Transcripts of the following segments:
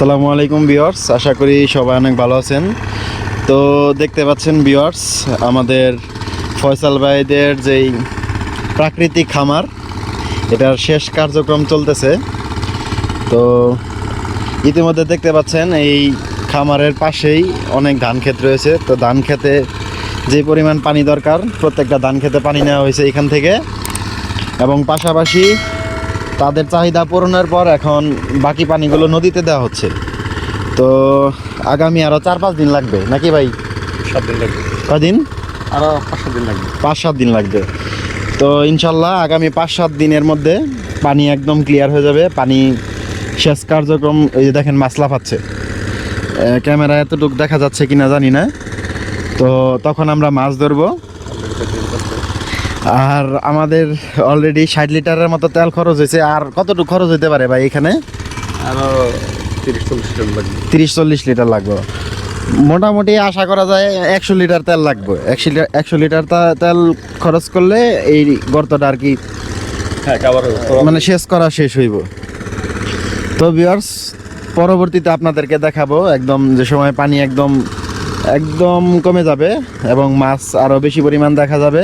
আসসালামু আলাইকুম বিয়ার্স আশা করি সবাই অনেক ভালো আছেন। তো দেখতে পাচ্ছেন বিয়ার্স আমাদের ফয়সাল ভাইদের যেই প্রাকৃতিক খামার, এটার শেষ কার্যক্রম চলতেছে। তো ইতিমধ্যে দেখতে পাচ্ছেন, এই খামারের পাশেই অনেক ধান ক্ষেত রয়েছে। তো ধান খেতে যে পরিমাণ পানি দরকার, প্রত্যেকটা ধান খেতে পানি নেওয়া হয়েছে এখান থেকে। এবং পাশাপাশি তাদের চাহিদা পূরণের পর এখন বাকি পানিগুলো নদীতে দেওয়া হচ্ছে। তো আগামী আরও চার পাঁচ দিন লাগবে। নাকি ভাই? সাত দিন লাগবে। কদিন আরও পাঁচ সাত দিন লাগবে। পাঁচ সাত দিন লাগবে। তো ইনশাল্লাহ আগামী পাঁচ সাত দিনের মধ্যে পানি একদম ক্লিয়ার হয়ে যাবে। পানি শেষ কার্যক্রম এই যে দেখেন মাছ লাফাচ্ছে। আহ, ক্যামেরা এতটুকু দেখা যাচ্ছে কিনা জানি না। তো তখন আমরা মাছ ধরবো। আর আমাদের অলরেডি ষাট লিটারের মতো তেল খরচ হয়েছে। আর কতটুকু খরচ হতে পারে ভাই এখানে? আরও তিরিশ চল্লিশ টাকা লাগবে। তিরিশ চল্লিশ লিটার লাগবে। মোটামুটি আশা করা যায় একশো লিটার তেল লাগবে। একশো লিটার একশো লিটার তেল খরচ করলে এই গর্তটা আর কি হ্যাঁ মানে শেষ করা শেষ হইব। তো ভিউয়ার্স পরবর্তীতে আপনাদেরকে দেখাবো একদম যে সময় পানি একদম একদম কমে যাবে এবং মাছ আরও বেশি পরিমাণ দেখা যাবে।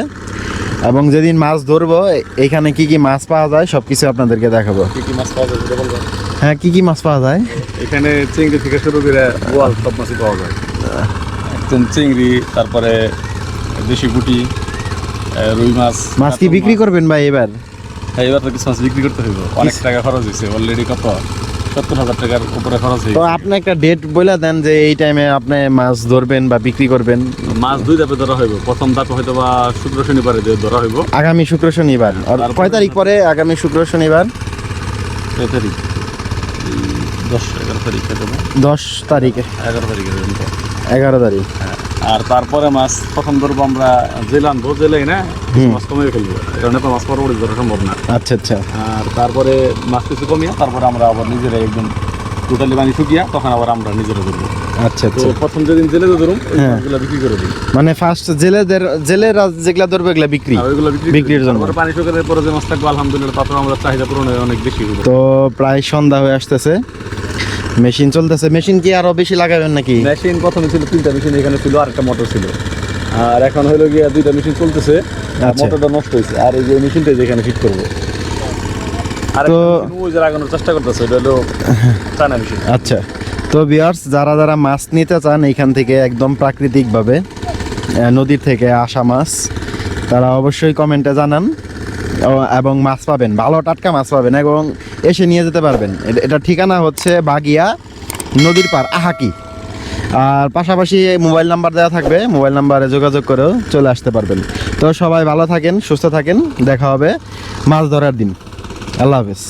এবং যেদিন মাছ ধরবো এখানে কি কি মাছ পাওয়া যায় সব কিছু আপনাদেরকে দেখাবো। কি কি মাছ পাওয়া যায় সেটা বলবেন? হ্যাঁ কি কি মাছ পাওয়া যায়? এখানে চিংড়ি থেকে শুরু করে বোয়াল সব মাছই পাওয়া যায়। একদম চিংড়ি তারপরে দেশি গুটি রুই মাছ। মাছ কি বিক্রি করবেন ভাই এবার? হ্যাঁ এবার তো কিছু মাছ বিক্রি করতে হইব। অনেক টাকা খরচ হয়েছে অলরেডি কত? সত্তর হাজার টাকার উপরে খরচ তো আপনি একটা ডেট বলে দেন যে এই টাইমে আপনি মাছ ধরবেন বা বিক্রি করবেন। মাছ দুই ধাপে ধরা হইব। প্রথম ধাপে হয়তো বা শুক্র শনিবারে ধরা হইব। আগামী শুক্র শনিবার। আর কয় তারিখ পরে আগামী শুক্র শনিবার? কয় তারিখ। দশ এগারো তারিখ দশ তারিখে। এগারো তারিখের এগারো তারিখ। হ্যাঁ, আর তারপরে মাছ প্রথম ধরবো আমরা জেলান আনব জেলেই না? মাছ কমিয়ে ফেলব। কারণে তো মাছ পরবর্তী ধরা সম্ভব না। আচ্ছা আচ্ছা। আর তারপরে মাছ কিছু কমিয়ে তারপরে আমরা আবার নিজেরা একদম টোটালি পানি শুকিয়া তখন আবার আমরা নিজেরা ধরবো। আচ্ছা তো আচ্ছা প্রথম যেদিন জেলে ধরুম ওই হ্যাঁ। বিক্রি করে দিই। মানে ফার্স্ট জেলেদের জেলেরা যেগুলা ধরবে এগুলা বিক্রি আর ওইগুলো বিক্রি বিক্রির জন্য। পানি শুকানোর পরে যে মাছ থাকবে আলহামদুলিল্লাহ তারপরে আমরা চাহিদা পূরণে অনেক বেশি তো প্রায় সন্ধ্যা হয়ে আসতেছে। মেশিন চলতেছে। মেশিন কি আরও বেশি লাগাবেন নাকি? মেশিন প্রথমে ছিল তিনটা মেশিন এখানে ছিল আর একটা মোটর ছিল। আর এখন হলো গিয়ে দুইটা মেশিন চলতেছে আর আচ্ছা। মোটরটা নষ্ট হয়েছে আর এই যে মেশিনটা যেখানে ফিট করব। আর তো- ওই যে লাগানোর চেষ্টা করতেছে এটা হলো চায়না মেশিন। আচ্ছা। তো বিয়ার্স যারা যারা মাছ নিতে চান এখান থেকে একদম প্রাকৃতিকভাবে নদীর থেকে আসা মাছ তারা অবশ্যই কমেন্টে জানান। এবং মাছ পাবেন। ভালো টাটকা মাছ পাবেন। এবং এসে নিয়ে যেতে পারবেন। এটা- ঠিকানা হচ্ছে বাগিয়া নদীর পার আহাকি। আর পাশাপাশি মোবাইল নাম্বার দেওয়া থাকবে, মোবাইল নাম্বারে যোগাযোগ করেও চলে আসতে পারবেন। তো সবাই ভালো থাকেন, সুস্থ থাকেন, দেখা হবে মাছ ধরার দিন। আল্লাহ হাফেজ।